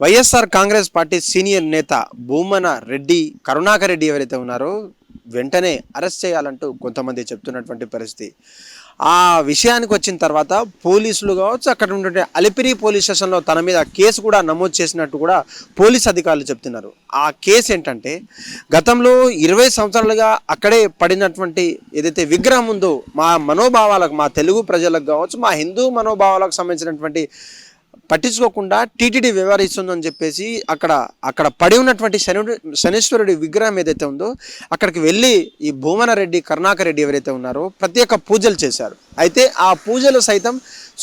YSR Congress party senior నేత భూమన రెడ్డి కరుణాకర్ రెడ్డి ఎవరైతే ఉన్నారో వెంటనే అరెస్ట్ చేయాలంటూ కొంతమంది చెప్తున్నటువంటి పరిస్థితి. ఆ విషయానికి వచ్చిన తర్వాత పోలీసులు కావచ్చు అక్కడ ఉన్నటువంటి అలిపిరి పోలీస్ స్టేషన్లో తన మీద కేసు కూడా నమోదు చేసినట్టు కూడా పోలీస్ అధికారులు చెప్తున్నారు. ఆ కేసు ఏంటంటే గతంలో ఇరవై సంవత్సరాలుగా అక్కడే పడినటువంటి ఏదైతే విగ్రహం ఉందో మా మనోభావాలకు మా తెలుగు ప్రజలకు కావచ్చు మా హిందూ మనోభావాలకు సంబంధించినటువంటి పట్టించుకోకుండా టీటీడీ వ్యవహరిస్తుందని చెప్పేసి అక్కడ అక్కడ పడి ఉన్నటువంటి శని శనీశ్వరుడి విగ్రహం ఏదైతే ఉందో అక్కడికి వెళ్ళి ఈ భూమన రెడ్డి కరుణాకర్ రెడ్డి ఎవరైతే ఉన్నారో ప్రత్యేక పూజలు చేశారు. అయితే ఆ పూజలు సైతం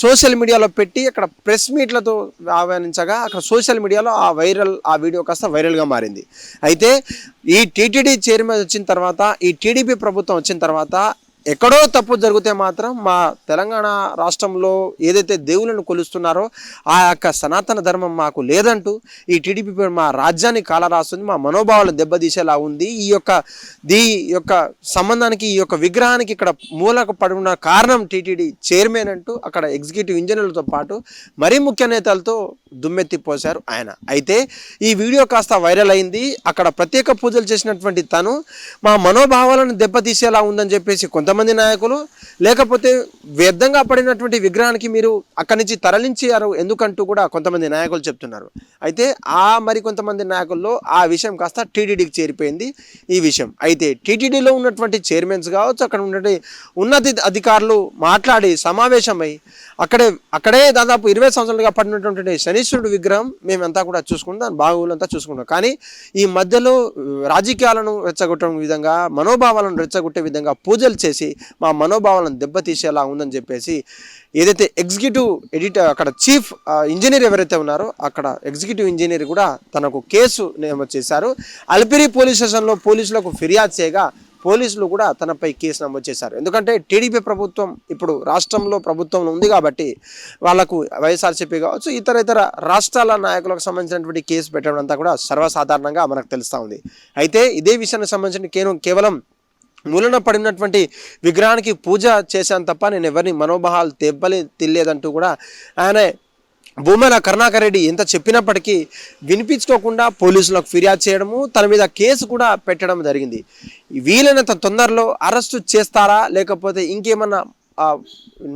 సోషల్ మీడియాలో పెట్టి అక్కడ ప్రెస్ మీట్లతో ఆహ్వానించగా అక్కడ సోషల్ మీడియాలో ఆ వైరల్ ఆ వీడియో కాస్త వైరల్గా మారింది. అయితే ఈ టీటీడీ చైర్మన్ వచ్చిన తర్వాత ఈ టీడీపీ ప్రభుత్వం వచ్చిన తర్వాత ఎక్కడో తప్పు జరిగితే మాత్రం మా తెలంగాణ రాష్ట్రంలో ఏదైతే దేవులను కొలుస్తున్నారో ఆ యొక్క సనాతన ధర్మం మాకు లేదంటూ ఈ టీడీపీ మా రాజ్యాన్ని కాలరాస్తుంది మా మనోభావాలను దెబ్బతీసేలా ఉంది. ఈ యొక్క దీ యొక్క సంబంధానికి ఈ యొక్క విగ్రహానికి ఇక్కడ మూలకు పడి కారణం టీటీడీ చైర్మన్ అంటూ అక్కడ ఎగ్జిక్యూటివ్ ఇంజనీర్లతో పాటు మరీ ముఖ్య నేతలతో దుమ్మెత్తిపోశారు ఆయన. అయితే ఈ వీడియో కాస్త వైరల్ అయింది. అక్కడ ప్రత్యేక పూజలు చేసినటువంటి తను మా మనోభావాలను దెబ్బతీసేలా ఉందని చెప్పేసి కొంత కొంతమంది నాయకులు లేకపోతే వ్యర్థంగా పడినటువంటి విగ్రహానికి మీరు అక్కడి నుంచి తరలించారు ఎందుకంటూ కూడా కొంతమంది నాయకులు చెప్తున్నారు. అయితే ఆ మరి కొంతమంది నాయకుల్లో ఆ విషయం కాస్త టీటీడీకి చేరిపోయింది ఈ విషయం. అయితే టీటీడీలో ఉన్నటువంటి చైర్మన్స్ కావచ్చు అక్కడ ఉన్నటువంటి ఉన్నత అధికారులు మాట్లాడి సమావేశమై అక్కడే అక్కడే దాదాపు ఇరవై సంవత్సరాలుగా పడినటువంటి శనీశ్వరుడు విగ్రహం మేమంతా కూడా చూసుకుంటాం దాని బాగోగులంతా చూసుకుంటాం కానీ ఈ మధ్యలో రాజకీయాలను రెచ్చగొట్టడం విధంగా మనోభావాలను రెచ్చగొట్టే విధంగా పూజలు చేసి మా మనోభావాలను దెబ్బతీసేలా ఉందని చెప్పేసి ఏదైతే ఎగ్జిక్యూటివ్ ఎడిటర్ అక్కడ చీఫ్ ఇంజనీర్ ఎవరైతే ఉన్నారో అక్కడ ఎగ్జిక్యూటివ్ ఇంజనీర్ కూడా తనకు కేసు నమోదు చేశారు. అల్పిరి పోలీస్ స్టేషన్లో పోలీసులకు ఫిర్యాదు చేయగా పోలీసులు కూడా తనపై కేసు నమోదు చేశారు. ఎందుకంటే టీడీపీ ప్రభుత్వం ఇప్పుడు రాష్ట్రంలో ప్రభుత్వంలో ఉంది కాబట్టి వాళ్ళకు వైఎస్ఆర్సీపీ కావచ్చు ఇతర ఇతర రాష్ట్రాల నాయకులకు సంబంధించినటువంటి కేసు పెట్టడం అంతా కూడా సర్వసాధారణంగా మనకు తెలుస్తూ ఉంది. అయితే ఇదే విషయానికి సంబంధించిన కేవలం మూలన పడినటువంటి విగ్రహానికి పూజ చేశాను తప్ప నేను ఎవరిని మనోభావాలు తెబ్బలే తిల్లేదంటూ కూడా ఆయన భూమన కరుణాకర్ రెడ్డి ఎంత చెప్పినప్పటికీ వినిపించుకోకుండా పోలీసులకు ఫిర్యాదు చేయడము తన మీద కేసు కూడా పెట్టడం జరిగింది. వీలైనంత తొందరలో అరెస్టు చేస్తారా లేకపోతే ఇంకేమన్నా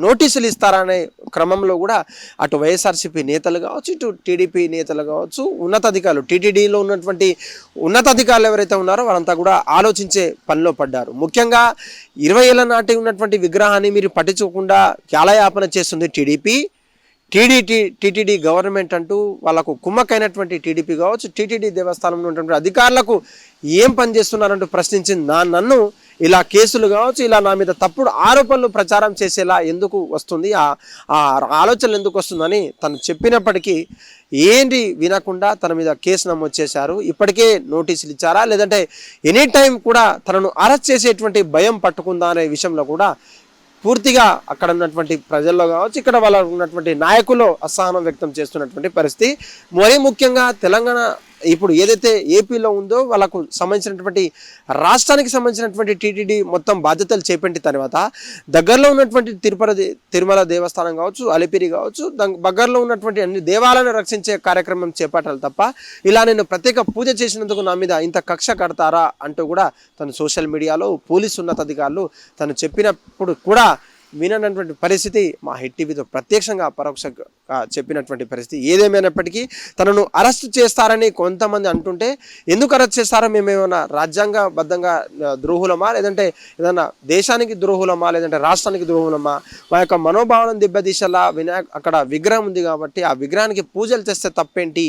నోటీసులు ఇస్తారనే క్రమంలో కూడా అటు వైఎస్ఆర్సీపీ నేతలు కావచ్చు ఇటు టీడీపీ నేతలు కావచ్చు ఉన్నతాధికారులు టీటీడీలో ఉన్నటువంటి ఉన్నతాధికారులు ఎవరైతే ఉన్నారో వాళ్ళంతా కూడా ఆలోచించే పనిలో పడ్డారు. ముఖ్యంగా ఇరవై ఏళ్ళ నాటి ఉన్నటువంటి విగ్రహాన్ని మీరు పట్టించుకోకుండా కాలయాపన చేస్తుంది టీడీపీ. టీడీటీ టీటీడీ గవర్నమెంట్ అంటూ వాళ్ళకు కుమ్మకైనటువంటి టీడీపీ కావచ్చు టీటీడీ దేవస్థానంలో ఉన్నటువంటి అధికారులకు ఏం పని చేస్తున్నారంటూ ప్రశ్నించింది నా నన్ను ఇలా కేసులు కావచ్చు ఇలా నా మీద తప్పుడు ఆరోపణలు ప్రచారం చేసేలా ఎందుకు వస్తుంది ఆ ఆ ఆలోచనలు ఎందుకు వస్తుందని తను చెప్పినప్పటికీ ఏంటి వినకుండా తన మీద కేసు నమోదు చేశారు ఇప్పటికే నోటీసులు ఇచ్చారా లేదంటే ఎనీ టైం కూడా తనను అరెస్ట్ చేసేటువంటి భయం పట్టుకుందా అనే విషయంలో కూడా పూర్తిగా అక్కడ ఉన్నటువంటి ప్రజల్లో కావచ్చు ఇక్కడ వాళ్ళ ఉన్నటువంటి నాయకులు అసహనం వ్యక్తం చేస్తున్నటువంటి పరిస్థితి. మరీ ముఖ్యంగా తెలంగాణ ఇప్పుడు ఏదైతే ఏపీలో ఉందో వాళ్ళకు సంబంధించినటువంటి రాష్ట్రానికి సంబంధించినటువంటి టీటీడీ మొత్తం బాధ్యతలు చేపట్టిన తర్వాత దగ్గరలో ఉన్నటువంటి తిరుపతి తిరుమల దేవస్థానం కావచ్చు అలిపిరి కావచ్చు దగ్గరలో ఉన్నటువంటి అన్ని దేవాలయాలను రక్షించే కార్యక్రమం చేపట్టాలి తప్ప ఇలా నేను ప్రత్యేక పూజ చేసినందుకు నా మీద ఇంత కక్ష కడతారా అంటూ కూడా తను సోషల్ మీడియాలో పోలీసు ఉన్నతాధికారులు తను చెప్పినప్పుడు కూడా విననటువంటి పరిస్థితి మా హిట్ టీవీతో ప్రత్యక్షంగా పరోక్షంగా చెప్పినటువంటి పరిస్థితి ఏదేమైనప్పటికీ తనను అరెస్ట్ చేస్తారని కొంతమంది అంటుంటే ఎందుకు అరెస్ట్ చేస్తారో మేమేమైనా రాజ్యాంగబద్ధంగా ద్రోహులమా? లేదంటే ఏదైనా దేశానికి ద్రోహులమా? లేదంటే రాష్ట్రానికి ద్రోహులమా? మా యొక్క మనోభావం దెబ్బతీసేలా వినాయక అక్కడ విగ్రహం ఉంది కాబట్టి ఆ విగ్రహానికి పూజలు చేస్తే తప్పేంటి?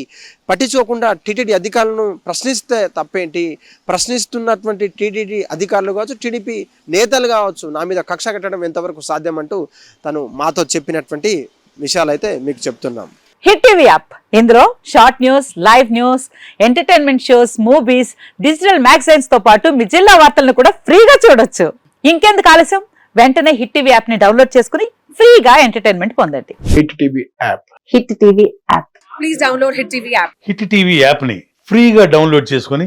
పట్టించుకోకుండా టీటీడీ అధికారులను ప్రశ్నిస్తే తప్పేంటి? ప్రశ్నిస్తున్నటువంటి టీటీడీ అధికారులు కావచ్చు టీడీపీ నేతలు కావచ్చు నా మీద కక్ష కట్టడం ఎంతవరకు సాధ్యం అంటూ తను మాతో చెప్పినటువంటి విషయాలు అయితే మీకు చెప్తున్నాం. Hit TV app. ఇందులో short news live news entertainment shows movies digital మ్యాగజైన్స్తో పాటు మీ జిల్లా వార్తలను కూడా ఫ్రీగా చూడొచ్చు. ఇంకెందుకు ఆలస్యం? వెంటనే హిట్ టీవీ యాప్ని డౌన్లోడ్ చేసుకుని ఫ్రీగా ఎంటర్టైన్మెంట్ పొందండి. Hit TV app. Hit TV app. Please download Hit TV app. Hit TV యాప్ని ఫ్రీగా డౌన్లోడ్ చేసుకొని